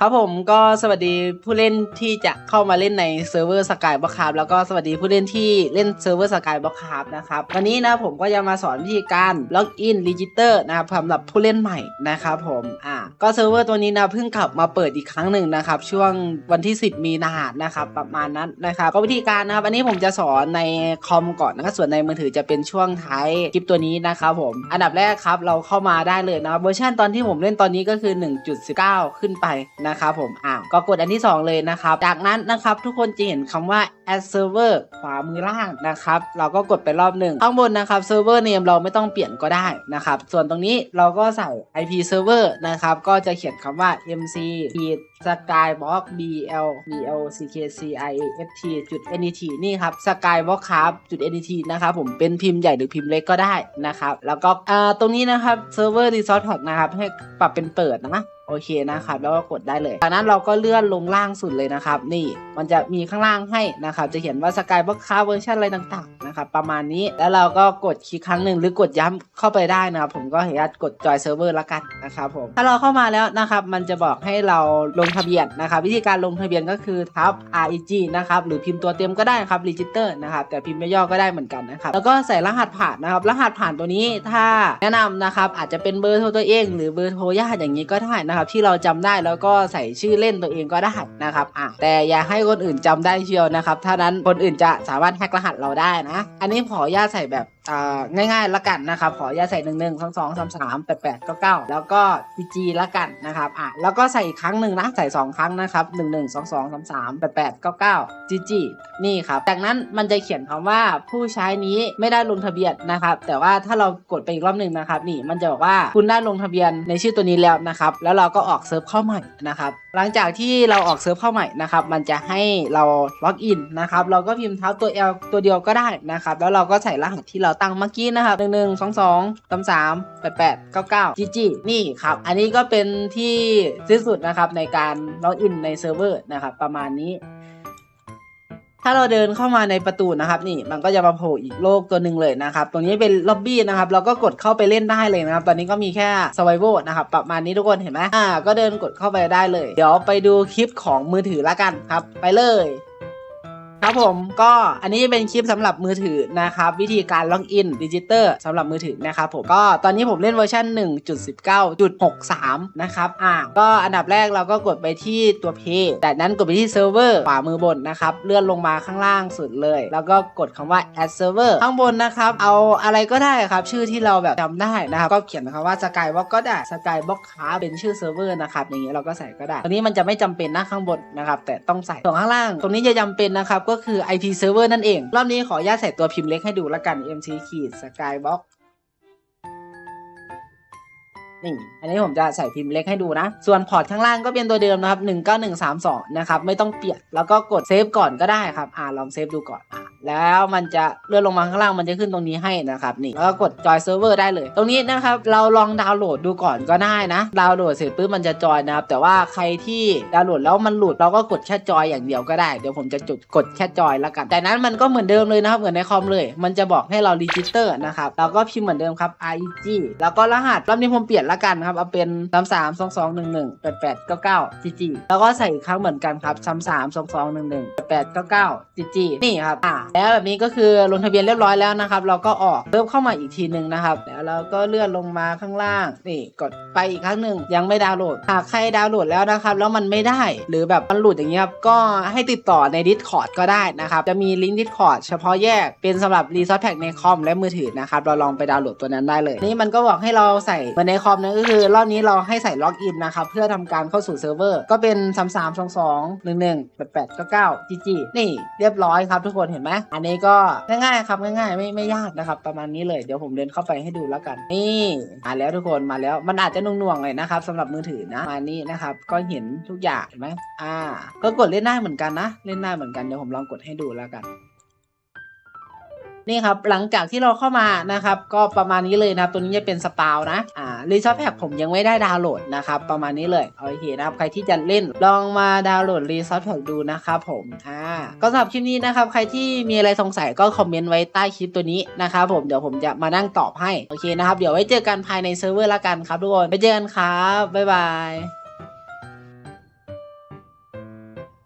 ครับผมก็สวัสดีผู้เล่นที่จะเข้ามาเล่นในเซิร์ฟเวอร์สกายบ็อกคาร์แล้วก็สวัสดีผู้เล่นที่เล่นเซิร์ฟเวอร์สกายบ็อกคาร์นะครับวันนี้นะผมก็จะมาสอนวิธีการล็อกอินรีจิสเตอร์นะครับสำหรับผู้เล่นใหม่นะครับผมอ่าก็เซิร์ฟเวอร์ตัวนี้นะเพิ่งกลับมาเปิดอีกครั้งหนึ่งนะครับช่วงวันที่ 10 มีนานะครับประมาณนั้นนะครับก็วิธีการนะครับอันนี้ผมจะสอนในคอมก่อนนะครับส่วนในมือถือจะเป็นช่วงท้ายคลิปตัวนี้นะครับผมอันดับแรกครับเราเข้ามาได้เลยนะเวอร์ชันตอนที่ผมเล่นตอนนี้ก็คือ 1.19 ขึ้นไปนะครับผมอ่าก็กดอันที่ 2 เลยนะครับ จากนั้นนะครับทุกคนจะเห็นคำว่า add server ขวามือล่างนะครับ เราก็กดไปรอบหนึ่งข้างบนนะครับ server name เราไม่ต้องเปลี่ยนก็ได้นะครับ ส่วนตรงนี้เราก็ใส่ IP server นะครับ ก็จะเขียนคำว่า mc skybox bl bl ckc i f t จุด net นี่ครับ skybox ครับจุด net นะครับผมเป็นพิมพ์ใหญ่หรือพิมพ์เล็กก็ได้นะครับ แล้วก็อ่าตรงนี้นะครับ server resource pack นะครับ ให้ปรับเป็นเปิดนะโอเคนะครับ แล้วก็กดได้เลย จากนั้นเราก็เลื่อนลงล่างสุดเลยนะครับ นี่มันจะมีข้างล่างให้นะครับ จะเขียนว่า Skybox ค้าเวอร์ชันอะไรต่างๆนะครับ ประมาณนี้ แล้วเราก็กดคลิกครั้งหนึ่งหรือกดย้ำเข้าไปได้นะครับ ผมก็ขออนุญาตกดจอยเซิร์ฟเวอร์ละกันนะครับผม ถ้าเราเข้ามาแล้วนะครับ มันจะบอกให้เราลงทะเบียนนะครับ วิธีการลงทะเบียนก็คือทับ reg นะครับหรือพิมพ์ตัวเต็มก็ได้ครับ register นะครับแต่พิมพ์ย่อก็ได้เหมือนกันนะครับแล้วก็ใส่รหัสผ่านนะครับ รหัสผ่านตัวนี้ถ้าแนะนำนะครับอาจจะเป็นเบอร์โทรตัวเอง หรือเบอร์โทรญาติอย่างนี้ก็ได้นะครับ ที่เราจำได้แล้วก็ใส่ชื่อเล่นตัวเองก็ได้นะครับอะแต่อย่าให้คนอื่นจำได้เชียวนะครับถ้านั้นคนอื่นจะสามารถแฮกรหัสเราได้นะ อันนี้ขออนุญาตใส่แบบ ง่ายๆละกันนะครับ ขออนุญาตใส่หนึ่งหนึ่งสองสองสามสามแปดแปดเก้าเก้าแล้วก็ PG ละกันนะครับอะแล้วก็ใส่อีกครั้งหนึ่งนะใส่สองครั้งนะครับหนึ่งหนึ่งสองสองสามสามแปดแปดเก้าเก้า GG นี่ครับจากนั้นมันจะเขียนคำว่าผู้ใช้นี้ไม่ได้ลงทะเบียนนะครับ แต่ว่าถ้าเรากดไปอีกรอบหนึ่งนะครับ นี่มันจะบอกว่าคุณได้ลงทะเบียนในชื่อตัวนี้แล้วนะครับ แล้วเราก็ออกเซิร์ฟเข้าใหม่นะครับ หลังจากที่เราออกเซิร์ฟเข้าใหม่นะครับ มันจะให้เราล็อกอินนะครับ เราก็พิมพ์เท้าตัว L ตัวเดียวก็ได้นะครับ แล้วเราก็ใส่รหัสที่เราตั้งเมื่อกี้นะครับหนึ่งหนึ่งสองสองสามสามแปดแปดเก้าเก้า GG นี่ครับ อันนี้ก็เป็นที่ที่สุดนะครับในการล็อกอินในเซิร์ฟเวอร์นะครับประมาณนี้ ถ้าเราเดินเข้ามาในประตูนะครับ นี่มันก็จะมาโผล่อีกโลกตัวหนึ่งเลยนะครับ ตรงนี้เป็นล็อบบี้นะครับ เราก็กดเข้าไปเล่นได้เลยนะครับ ตอนนี้ก็มีแค่ s u r v i v a l นะครับ ประมาณนี้ทุกคนเห็นไหมอ่า ก็เดินกดเข้าไปได้เลย เดี๋ยวไปดูคลิปของมือถือละกันครับ ไปเลย ครับผมก็อันนี้เป็นคลิปสำหรับมือถือนะครับ วิธีการล็อกอินดิจิเตอร์สำหรับมือถือนะครับผมก็ตอนนี้ผมเล่นเวอร์ชัน1.19.63 นะครับอ่าก็อันดับแรกเราก็กดไปที่ตัวเพย์จากนั้นกดไปที่เซิร์ฟเวอร์ขวามือบนนะครับ เลื่อนลงมาข้างล่างสุดเลย แล้วก็กดคำว่า add server ข้างบนนะครับ เอาอะไรก็ได้ครับ ชื่อที่เราแบบจำได้นะครับ ก็เขียนคำว่า skywalk ก็ได้ skywalk ค้าเป็นชื่อเซิร์ฟเวอร์นะครับอย่างเงี้ยเราก็ใส่ก็ได้ตรงนี้มันจะไม่จำเป็นนะข้างบนนะครับแต่ต้องใส่ส่วนข้างล่าง ตรงนี้จะจำเป็นนะครับก็็คือ IP server นั่นเอง รอบนี้ขออนุญาตใส่ตัวพิมพ์เล็กให้ดูละกัน mc ขีด skybox นี่อันนี้ผมจะใส่พิมพ์เล็กให้ดูนะ ส่วนพอร์ตข้างล่างก็เป็นตัวเดิมนะครับ19132นะครับไม่ต้องเปลี่ยนแล้วก็กดเซฟก่อนก็ได้ครับอ่าลองเซฟดูก่อนอะแล้วมันจะเลื่อนลงมาข้างล่างมันจะขึ้นตรงนี้ให้นะครับนี่แล้วก็กดจอยเซิร์ฟเวอร์ได้เลย ตรงนี้นะครับเราลองดาวน์โหลดดูก่อนก็ได้นะ ดาวน์โหลดเสร็จปุ๊บมันจะจอยนะครับแต่ว่าใครที่ดาวน์โหลดแล้วมันหลุดเราก็กดแค่จอยอย่างเดียวก็ได้เดี๋ยวผมจะจุดกดแค่จอยแล้วกันแต่นั้นมันก็เหมือนเดิมเลยนะครับเหมือนในคอมเลย มันจะบอกให้เรารีจิสเตอร์นะครับเราก็พิมพ์เหมือนเดิมครับ reg แล้วก็รหัสรอบนี้ผมเปลี่ยนละกันครับ เอาเป็น3 3 2 2 1 1 8 8 9 9 gg แปดแปดเก้าเก้าจีจีแล้วก็ใส่อีกครั้งเหมือนกันครับ3 3 2 2 1 1 8 8 9 9 gg นี่ครับอ่าแล้วแบบนี้ก็คือลงทะเบียนเรียบร้อยแล้วนะครับ เราก็ออกเพิ่มเข้ามาอีกทีหนึ่งนะครับ แล้วเราก็เลื่อนลงมาข้างล่างนี่กดไปอีกครั้งหนึ่งยังไม่ดาวน์โหลดหากใครดาวน์โหลดแล้วนะครับแล้วมันไม่ได้หรือแบบมันหลุดอย่างเงี้ยครับก็ให้ติดต่อใน Discord ก็ได้นะครับจะมีลิงก์ Discord เฉพาะแยกเป็นสำหรับ Resource Pack ในคอมและมือถือนะครับเราลองไปดาวน์โหลดตัวนั้นได้เลย นี่มันก็บอกให้เราใส่มือนในคอมนะก็คือรอบนี้เราให้ใส่ล็อกอินนะครับเพื่อทำการเข้าสู่เซิร์ฟเวอร์ก็เป็น 3 3 2 2 1 1 8 8 9 9 GG นี่เรียบร้อยครับทุกคนเห็นไหมอันนี้ก็ง่ายๆครับง่ายๆไม่ไม่ยากนะครับประมาณนี้เลยเดี๋ยวผมเดินเข้าไปให้ดูแล้วกัน นี่มาแล้วทุกคนมาแล้วมันอาจจะหน่งๆเลยนะครับสำหรับมือถือนะมานี้นะครับก็เห็นทุกอย่างเห็นไหมอ่า ก็กดเล่นได้เหมือนกันนะ เล่นได้เหมือนกันเดี๋ยวผมลองกดให้ดูแล้วกัน นี่ครับหลังจากที่เราเข้ามานะครับก็ประมาณนี้เลยนะครับตัวนี้จะเป็นสปาวนะอ่ารีซอสแพ็ผมยังไม่ได้ดาวน์โหลดนะครับประมาณนี้เลยโอเคนะครับใครที่จะเล่นลองมาดาวน์โหลดรีซอสแพ็ดูนะครับผมอ่าก็สำหรับคลิปนี้นะครับใครที่มีอะไรสงสัยก็คอมเมนต์ไว้ใต้คลิปตัวนี้นะครับผมเดี๋ยวผมจะมานั่งตอบให้โอเคนะครับเดี๋ยวไว้เจอกันภายในเซิร์ฟเวอร์ละกันครับทุกคนไปเจอกันครับบ๊ายบาย